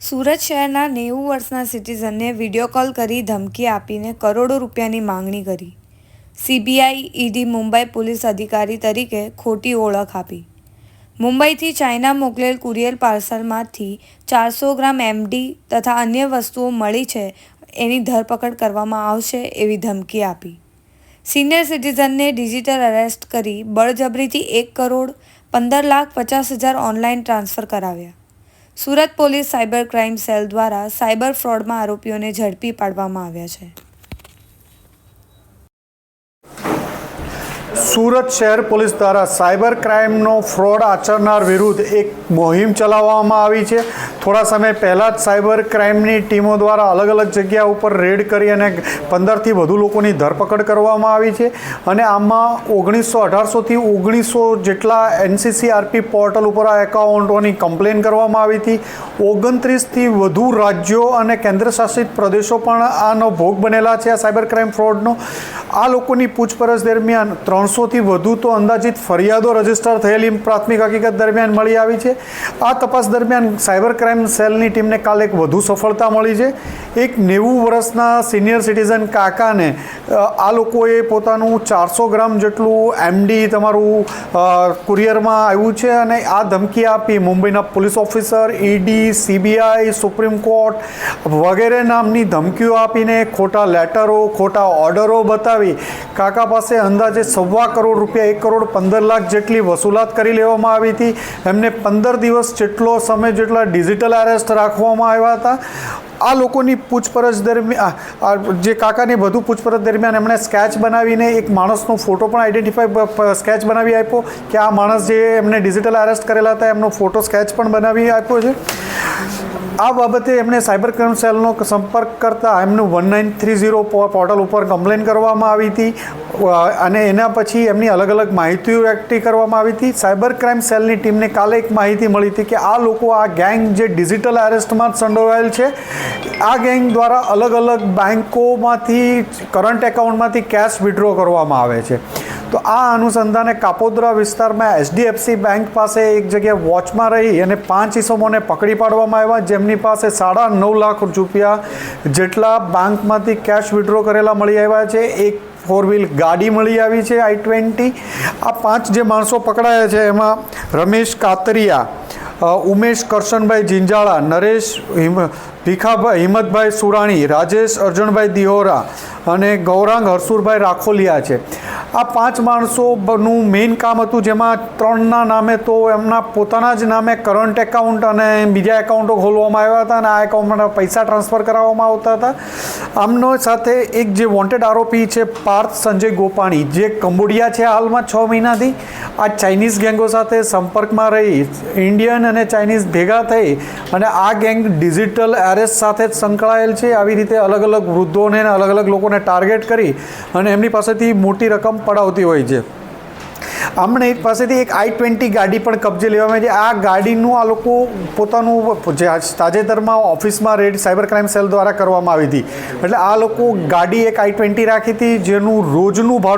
સુરત શહેરના નેવું વર્ષના સિટીઝનને વીડિયો કોલ કરી ધમકી આપીને કરોડો રૂપિયાની માંગણી કરી. સીબીઆઈ ઈડી મુંબઈ પોલીસ અધિકારી તરીકે ખોટી ઓળખ આપી. મુંબઈથી ચાઇના મોકલેલ કુરિયર પાર્સલમાંથી ચારસો ગ્રામ એમડી તથા અન્ય વસ્તુઓ મળી છે એની ધરપકડ કરવામાં આવશે એવી ધમકી આપી. સિનિયર સિટીઝનને ડિજિટલ અરેસ્ટ કરી બળજબરીથી એક કરોડ પંદર લાખ પચાસ હજાર ઓનલાઈન ટ્રાન્સફર કરાવ્યા. Surat police cyber crime cell દ્વારા સાયબર ફ્રોડમાં આરોપીઓને ઝડપી પાડવામાં આવ્યા છે. સુરત શહેર પોલીસ દ્વારા સાયબર ક્રાઇમનો ફ્રોડ આચરનાર વિરુદ્ધ એક મોહિમ ચલાવવામાં આવી છે. થોડા સમય પહેલાં જ સાયબર ક્રાઇમની ટીમો દ્વારા અલગ અલગ જગ્યા ઉપર રેડ કરી અને પંદરથી વધુ લોકોની ધરપકડ કરવામાં આવી છે. અને આમાં ઓગણીસો અઢારસોથી ઓગણીસો જેટલા એનસીસીઆરપી પોર્ટલ ઉપર આ એકાઉન્ટોની કમ્પ્લેન કરવામાં આવી હતી. ઓગણત્રીસથી વધુ રાજ્યો અને કેન્દ્રશાસિત પ્રદેશો પણ આનો ભોગ બનેલા છે આ સાયબર ક્રાઇમ ફ્રોડનો. આ લોકોની પૂછપરછ દરમિયાન ત્રણસોથી વધુ તો અંદાજિત ફરિયાદો રજિસ્ટર થયેલી પ્રાથમિક હકીકત દરમિયાન મળી આવી છે. આ તપાસ દરમિયાન સાયબર ક્રાઇમ સેલની ટીમને કાલે એક વધુ સફળતા મળી છે. એક નેવું વર્ષના સિનિયર સિટીઝન કાકાને આ લોકોએ પોતાનું ચારસો ગ્રામ જેટલું એમડી તમારું કુરિયરમાં આવ્યું છે અને આ ધમકી આપી મુંબઈના police officer ED CBI supreme court વગેરે નામની ધમકીઓ આપીને ખોટા લેટરો, ખોટા ઓર્ડરો બતાવી કાકા પાસે અંદાજે સવા કરોડ રૂપિયા, એક કરોડ પંદર લાખ જેટલી વસૂલાત કરી લેવામાં આવી હતી. એમને પંદર દિવસ જેટલો સમય જેટલા ડિજિટલ અરેસ્ટ રાખવામાં આવ્યા હતા. આ લોકોની પૂછપરછ દરમિયાન જે કાકાની વધુ પૂછપરછ દરમિયાન એમણે સ્કેચ બનાવીને એક માણસનો ફોટો પણ આઈડેન્ટિફાઈ સ્કેચ બનાવી આપ્યો કે આ માણસ જે એમને ડિજિટલ અરેસ્ટ કરેલા હતા, એમનો ફોટો સ્કેચ પણ બનાવી આપ્યો છે. આ બાબતે એમણે સાયબર ક્રાઇમ સેલનો સંપર્ક કરતા એમનું one nine three zero portal ઉપર કમ્પ્લેન કરવામાં આવી હતી. અને એના પછી એમની અલગ અલગ માહિતીઓ એકઠી કરવામાં આવી હતી. સાયબર ક્રાઇમ સેલની ટીમને કાલે એક માહિતી મળી હતી કે આ લોકો, આ ગેંગ જે ડિજિટલ અરેસ્ટમાં જ સંડોવાયેલ છે, આ ગેંગ દ્વારા અલગ અલગ બેન્કોમાંથી કરંટ એકાઉન્ટમાંથી કેશ વિડ્રો કરવામાં આવે છે. તો આ અનુસંધાને કાપોદ્રા વિસ્તારમાં એચડીએફસી બેંક પાસે એક જગ્યાએ વોચમાં રહી અને પાંચ ઇસમોને પકડી પાડવામાં આવ્યા. જેમની પાસે સાડા નવ લાખ રૂપિયા જેટલા બેંકમાંથી કેશ વિડ્રો કરેલા મળી આવ્યા છે. એક ફોર વ્હીલ ગાડી મળી આવી છે, આઈ ટ્વેન્ટી. આ પાંચ જે માણસો પકડાયા છે, એમાં રમેશ કાતરિયા ઉમેશ કરશનભાઈ જિંજાળા, નરેશ હિમ, ભીખાભાઈ, હિંમતભાઈ સુરાણી, રાજેશ અર્જુનભાઈ દિહોરા અને ગૌરાંગ હરસુરભાઈ રાખોલિયા છે. આ પાંચ માણસોનું મેઇન કામ હતું જેમાં ત્રણના નામે તો એમના પોતાના જ નામે કરંટ એકાઉન્ટ અને બીજા એકાઉન્ટો ખોલવામાં આવ્યા હતા અને આ એકાઉન્ટમાં પૈસા ટ્રાન્સફર કરાવવામાં આવતા હતા. આમનો સાથે એક જે વોન્ટેડ આરોપી છે, પાર્થ સંજય ગોપાણી, જે કંબોડિયા છે હાલમાં છ મહિનાથી. આ ચાઇનીઝ ગેંગો સાથે સંપર્કમાં રહી ઇન્ડિયન અને ચાઇનીઝ ભેગા થઈ અને આ ગેંગ ડિજિટલ એરેસ્ટ સાથે જ સંકળાયેલ છે. આવી રીતે અલગ અલગ વૃદ્ધોને અલગ અલગ લોકોને ટાર્ગેટ કરી અને એમની પાસેથી મોટી રકમ પડાવતી હોય છે. આમણે એક પાસેથી એક આઈ ટ્વેન્ટી ગાડી પણ કબજે લેવામાં આવી છે. આ ગાડીનું આ લોકો પોતાનું જે તાજેતરમાં ઓફિસમાં રેડ સાયબર ક્રાઇમ સેલ દ્વારા કરવામાં આવી હતી. એટલે આ લોકો ગાડી એક આઈ ટ્વેન્ટી રાખી હતી, જેનું રોજનું ભાડું